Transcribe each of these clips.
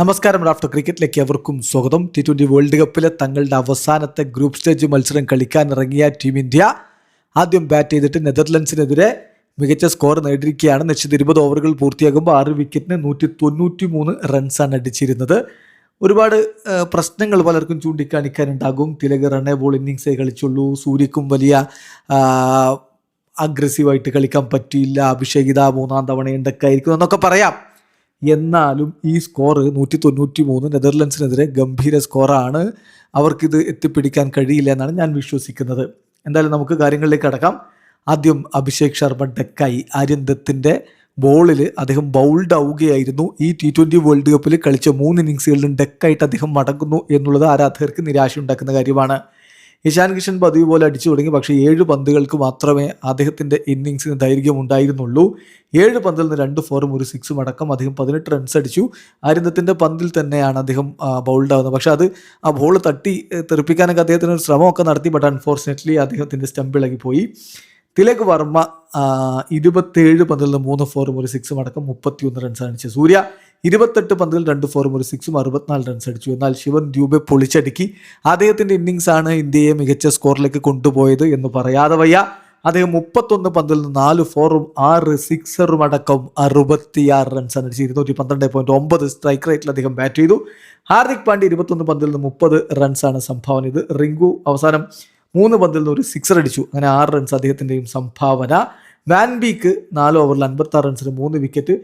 നമസ്കാരം റാഫ്റ്റർ ക്രിക്കറ്റിലേക്ക് എവർക്കും സ്വാഗതം. T twenty world കപ്പിലെ തങ്ങളുടെ അവസാനത്തെ ഗ്രൂപ്പ് സ്റ്റേജ് മത്സരം കളിക്കാൻ ഇറങ്ങിയ ടീം ഇന്ത്യ ആദ്യം ബാറ്റ് ചെയ്തിട്ട് നെതർലൻഡ്സിനെതിരെ മികച്ച സ്കോർ നേടിയിരിക്കുകയാണ്. നിശ്ചിത ഇരുപത് ഓവറുകൾ പൂർത്തിയാകുമ്പോൾ ആറ് വിക്കറ്റിന് നൂറ്റി തൊണ്ണൂറ്റി മൂന്ന് റൺസാണ് അടിച്ചിരുന്നത്. ഒരുപാട് പ്രശ്നങ്ങൾ പലർക്കും ചൂണ്ടിക്കാണിക്കാനുണ്ടാകും. തിലക് റണ്ണേ ബോൾ ഇന്നിങ്സേ കളിച്ചുള്ളൂ. സൂര്യക്കും വലിയ അഗ്രസീവായിട്ട് കളിക്കാൻ പറ്റിയില്ല. അഭിഷേകിത മൂന്നാം തവണ എന്തൊക്കെ ആയിരിക്കും എന്നൊക്കെ പറയാം. എന്നാലും ഈ സ്കോർ നൂറ്റി തൊണ്ണൂറ്റി മൂന്ന് നെതർലൻഡ്സിനെതിരെ ഗംഭീര സ്കോറാണ് അവർക്കിത് എത്തിപ്പിടിക്കാൻ കഴിയില്ല എന്നാണ് ഞാൻ വിശ്വസിക്കുന്നത്. എന്തായാലും നമുക്ക് കാര്യങ്ങളിലേക്ക് കടക്കാം. ആദ്യം അഭിഷേക് ശർമ്മ ഡെക്കായി ആര്യന്തത്തിന്റെ ബോളിൽ അദ്ദേഹം ബൗൾഡ് ആവുകയായിരുന്നു. ഈ ടി ട്വന്റി വേൾഡ് കപ്പിൽ കളിച്ച മൂന്ന് ഇന്നിങ്സുകളിലും ഡെക്കായിട്ട് അദ്ദേഹം മടങ്ങുന്നു എന്നുള്ളത് ആരാധകർക്ക് നിരാശ ഉണ്ടാക്കുന്ന കാര്യമാണ്. ഇഷാൻ കിഷൻ പതിവ് പോലെ അടിച്ചു തുടങ്ങി. പക്ഷേ ഏഴ് പന്തുകൾക്ക് മാത്രമേ അദ്ദേഹത്തിന്റെ ഇന്നിങ്സിന് ദൈർഘ്യം ഉണ്ടായിരുന്നുള്ളൂ ഏഴ് പന്തിൽ നിന്ന് രണ്ട് ഫോറും ഒരു സിക്സും അടക്കം അദ്ദേഹം പതിനെട്ട് റൺസ് അടിച്ചു. അരിന്ദത്തിന്റെ പന്തിൽ തന്നെയാണ് അദ്ദേഹം ബൗൾഡ് ആവുന്നത്. പക്ഷേ അത് ആ ബോൾ തട്ടി തെറിപ്പിക്കാനൊക്കെ അദ്ദേഹത്തിന് ഒരു ശ്രമമൊക്കെ നടത്തി. ബട്ട് അൺഫോർച്ചുനേറ്റ്ലി അദ്ദേഹത്തിന്റെ സ്റ്റമ്പ് ഇളകിപ്പോയി. തിലക് വർമ്മ ഇരുപത്തേഴ് പന്തിൽ നിന്ന് മൂന്ന് ഫോറും ഒരു സിക്സും അടക്കം മുപ്പത്തിയൊന്ന് റൺസ് അടിച്ചു. സൂര്യ ഇരുപത്തെട്ട് പന്തിൽ രണ്ട് ഫോറും ഒരു സിക്സും അറുപത്തിനാല് റൺസ് അടിച്ചു. എന്നാൽ ശിവൻ ദ്യൂബെ പൊളിച്ചടുക്കി. അദ്ദേഹത്തിന്റെ ഇന്നിങ്സ് ആണ് ഇന്ത്യയെ മികച്ച സ്കോറിലേക്ക് കൊണ്ടുപോയത് എന്ന് പറയാതെ വയ്യ. അദ്ദേഹം മുപ്പത്തൊന്ന് പന്തിൽ നിന്ന് നാല് ഫോറും ആറ് സിക്സറും അടക്കം അറുപത്തിയാറ് റൺസ് അടിച്ച് ഇരുന്നൂറ്റി പന്ത്രണ്ട് പോയിന്റ് ഒമ്പത് സ്ട്രൈക്ക് റേറ്റിൽ അദ്ദേഹം ബാറ്റ് ചെയ്തു. ഹാർദിക് പാണ്ഡ്യ ഇരുപത്തൊന്ന് പന്തിൽ നിന്ന് മുപ്പത് റൺസാണ് സംഭാവന ഇത് റിങ്കു അവസാനം മൂന്ന് പന്തിൽ നിന്ന് ഒരു സിക്സർ അടിച്ചു. അങ്ങനെ ആറ് റൺസ് അദ്ദേഹത്തിന്റെയും സംഭാവന. വാൻബീക്ക് നാല് ഓവറിൽ അൻപത്തി ആറ് റൺസിന് മൂന്ന് വിക്കറ്റ്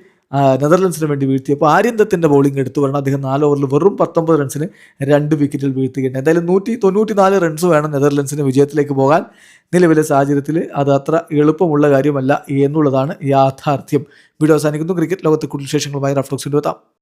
നെതർലൻഡ്സിന് വേണ്ടി വീഴ്ത്തിയപ്പോൾ ആര്യന്തത്തിന്റെ ബോളിംഗ് എടുത്തു വരണം. അദ്ദേഹം നാല് ഓവറിൽ വെറും പത്തൊമ്പത് റൺസിന് രണ്ട് വിക്കറ്റിൽ വീഴ്ത്തുകയാണ്. എന്തായാലും നൂറ്റി തൊണ്ണൂറ്റി നാല് റൺസ് വേണം നെതർലൻഡ്സിന് വിജയത്തിലേക്ക് പോകാൻ. നിലവിലെ സാഹചര്യത്തിൽ അത് അത്ര എളുപ്പമുള്ള കാര്യമല്ല എന്നുള്ളതാണ് യാഥാർത്ഥ്യം. വീഡിയോ അവസാനിക്കുന്നു. ക്രിക്കറ്റ് ലോകത്തെ കൂടുതൽ വിശേഷങ്ങളുമായി റഫ്ലോക്സിന്റെ എത്താം.